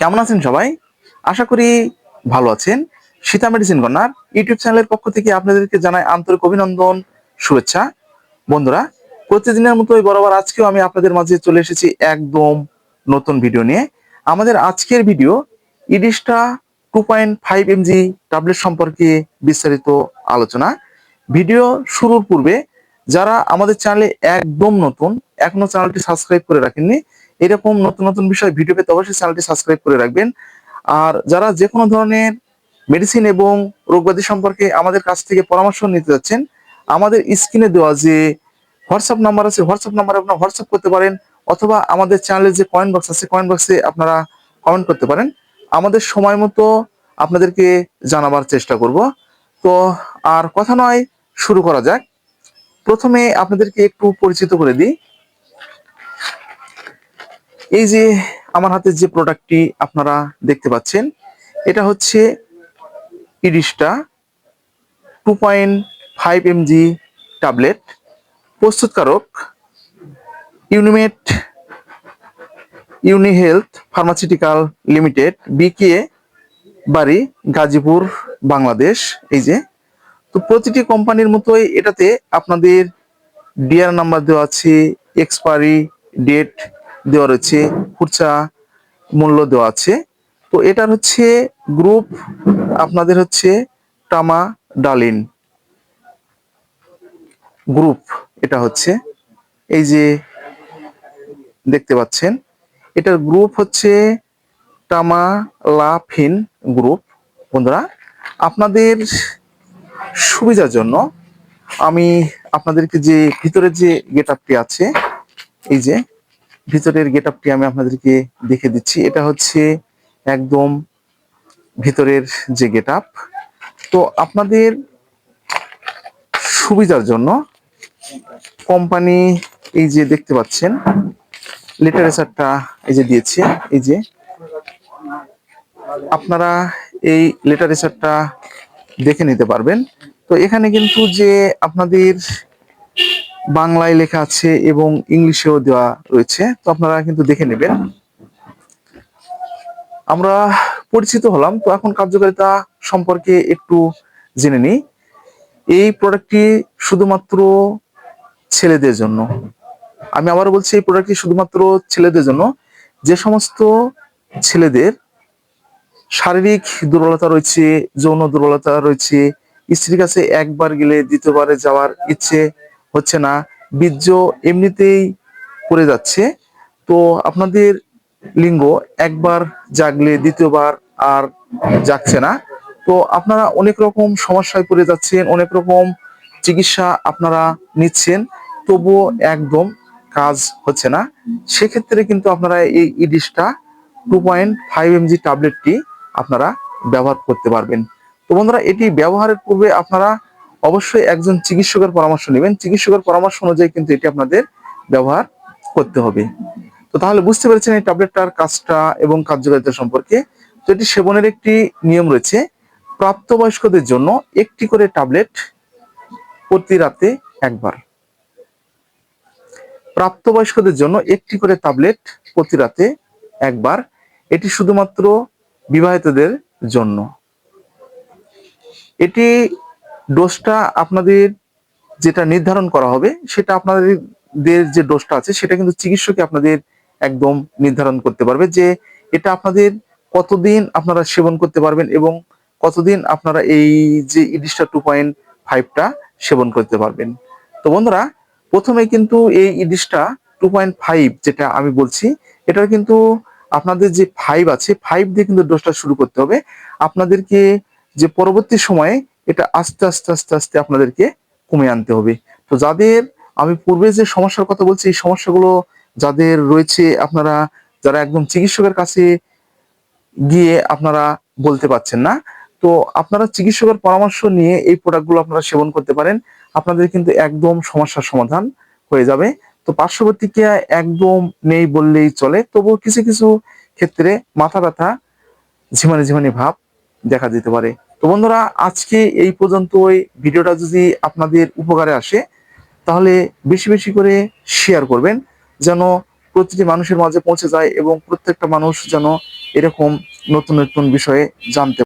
কেমন আছেন সবাই? আশা করি ভালো আছেন। সীতা মেডিসিন কর্নার ইউটিউব চ্যানেলের পক্ষ থেকে আপনাদেরকে জানাই আন্তরিক অভিনন্দন, শুভেচ্ছা। বন্ধুরা, প্রতিদিনের মতোই বরাবর আজকেও আমি আপনাদের মাঝে চলে এসেছি একদম নতুন ভিডিও নিয়ে। আমাদের আজকের video ইডিস্টা two point five MG tablet সম্পর্কে বিস্তারিত আলোচনা। ভিডিও শুরুর পূর্বে, যারা আমাদের চ্যানেলে একদম নতুন, এখনও চ্যানেলটি সাবস্ক্রাইব করে রাখেননি এরকম নতুন নতুন বিষয় ভিডিও পেতে অবশ্যই চ্যানেলটি সাবস্ক্রাইব করে রাখবেন। আর যারা যে কোনো ধরনের মেডিসিন এবং রোগব্যাধি সম্পর্কে আমাদের কাছ থেকে পরামর্শ নিতে যাচ্ছেন, আমাদের স্ক্রিনে দেওয়া যে হোয়াটসঅ্যাপ নাম্বার আছে হোয়াটসঅ্যাপ নাম্বারে আপনারা হোয়াটসঅ্যাপ করতে পারেন, অথবা আমাদের চ্যানেলের যে কয়েন বক্স আছে কয়েন বক্সে আপনারা কমেন্ট করতে পারেন। আমাদের সময় মতো আপনাদেরকে জানাবার চেষ্টা করব। তো আর কথা নয়, শুরু করা যাক। প্রথমে আপনাদেরকে একটু পরিচিত করে দিই। এই যে আমার হাতে যে প্রোডাক্টটি আপনারা দেখতে পাচ্ছেন, এটা হচ্ছে ইরিশটা two point five M G tablet প্রস্তুতকারক Unimed Unihealth pharmaceutical limited B K Bari, Gazipur, Bangladesh. এই যে, তো প্রতিটি কোম্পানির মতোই এটাতে আপনাদের ডিআর নাম্বার দেওয়া আছে এক্সপায়ারি ডেট দেওয়া রয়েছে, খুচরা মূল্য দেওয়া আছে। তো এটার হচ্ছে গ্রুপ আপনাদের হচ্ছে টামা ডালিন গ্রুপ এটা হচ্ছে। এই যে দেখতে পাচ্ছেন, এটার গ্রুপ হচ্ছে টামা লাফিন গ্রুপ বন্ধুরা, আপনাদের সুবিধার জন্য আমি আপনাদেরকে যে ভিতরের যে গেট আপটি আছে, এই যে ভিতরের গেট আপটি আমি আপনাদেরকে দেখে দিচ্ছি। এটা হচ্ছে একদম ভিতরের যে গেট আপ তো আপনাদের সুবিধার জন্য কোম্পানি এই যে দেখতে পাচ্ছেন লিটারেচারটা এই যে দিয়েছে, এই যে আপনারা এই লিটারেচারটা দেখে নিতে পারবেন। তো এখানে কিন্তু যে আপনাদের বাংলায় লেখা আছে এবং ইংলিশেও দেওয়া রয়েছে। তো আপনারা কিন্তু দেখে নেবেন। আমরা পরিচিত হলাম, তো এখন কার্যকারিতা সম্পর্কে একটু জেনে নিই। এই প্রোডাক্টটি শুধুমাত্র ছেলেদের জন্য। আমি আবারও বলছি, এই প্রোডাক্টটি শুধুমাত্র ছেলেদের জন্য। যে সমস্ত ছেলেদের শারীরিক দুর্বলতা রয়েছে, যৌন দুর্বলতা রয়েছে, স্ত্রীর কাছে একবার গেলে দ্বিতীয়বারে যাওয়ার ইচ্ছে হচ্ছে না, বীর্য এমনিতেই পড়ে যাচ্ছে। তো আপনাদের লিঙ্গ একবার জাগলে দ্বিতীয়বার আর যাচ্ছে না। তো আপনারা অনেক রকম সমস্যায় পড়ে যাচ্ছেন, অনেক রকম চিকিৎসা আপনারা নিচ্ছেন, তবুও একদম কাজ হচ্ছে না। সেক্ষেত্রে কিন্তু আপনারা এই ইডিসটা টু পয়েন্ট ফাইভ এমজি ট্যাবলেটটি আপনারা ব্যবহার করতে পারবেন। তো বন্ধুরা, এটি ব্যবহারের পূর্বে আপনারা অবশ্যই একজন চিকিৎসকের পরামর্শ নেবেন। চিকিৎসকের পরামর্শ অনুযায়ী কিন্তু এটি আপনাদের ব্যবহার করতে হবে। তো তাহলে বুঝতে পেরেছেন এই ট্যাবলেটটার কাজটা এবং কার্যকারিতা সম্পর্কে। তো এটি সেবনের একটি নিয়ম রয়েছে। প্রাপ্তবয়স্কদের জন্য একটি করে ট্যাবলেট প্রতি রাতে একবার। প্রাপ্তবয়স্কদের জন্য একটি করে ট্যাবলেট প্রতি রাতে একবার। এটি শুধুমাত্র বিবাহিতদের জন্য। এটি ডোজটা আপনাদের যেটা নির্ধারণ করা হবে, সেটা আপনাদের যে ডোজটা আছে, সেটা কিন্তু চিকিৎসকই আপনাদের একদম নির্ধারণ করতে পারবে যে এটা আপনাদের কতদিন আপনারা সেবন করতে পারবেন এবং কতদিন আপনারা এই যে ইডিসটা টু পয়েন্ট ফাইভটা সেবন করতে পারবেন। তো বন্ধুরা, প্রথমে কিন্তু এই ইডিসটা টু পয়েন্ট ফাইভ যেটা আমি বলছি, এটার কিন্তু আপনাদের যে ফাইভ আছে ফাইভ দিয়ে কিন্তু ডোজটা শুরু করতে হবে। আপনাদেরকে যে পরবর্তী সময়ে এটা আস্তে আস্তে আস্তে আস্তে আপনাদেরকে কমে আনতে হবে। তো যাদের, আমি পূর্বে যে সমস্যার কথা বলছি, এই সমস্যাগুলো যাদের রয়েছে, আপনারা যারা একদম চিকিৎসকের কাছে গিয়ে আপনারা বলতে পারছেন না, তো আপনারা চিকিৎসকের পরামর্শ নিয়ে এই প্রোডাক্টগুলো আপনারা সেবন করতে পারেন। আপনাদের কিন্তু একদম সমস্যার সমাধান হয়ে যাবে। তো পার্শ্ব প্রতিক্রিয়া একদম নেই বললেই চলে, তবুও কিছু কিছু ক্ষেত্রে মাথা ব্যথা, ঝিমানি ঝিমানি ভাব দেখা দিতে পারে। তো বন্ধুরা, আজকে এই পর্যন্ত পর্যন্তই। ভিডিওটা যদি আপনাদের উপকারে আসে, তাহলে বেশি বেশি করে শেয়ার করবেন, যেন প্রতিটি মানুষের মাঝে পৌঁছে যায় এবং প্রত্যেকটা মানুষ যেন এরকম নতুন নতুন বিষয়ে জানতে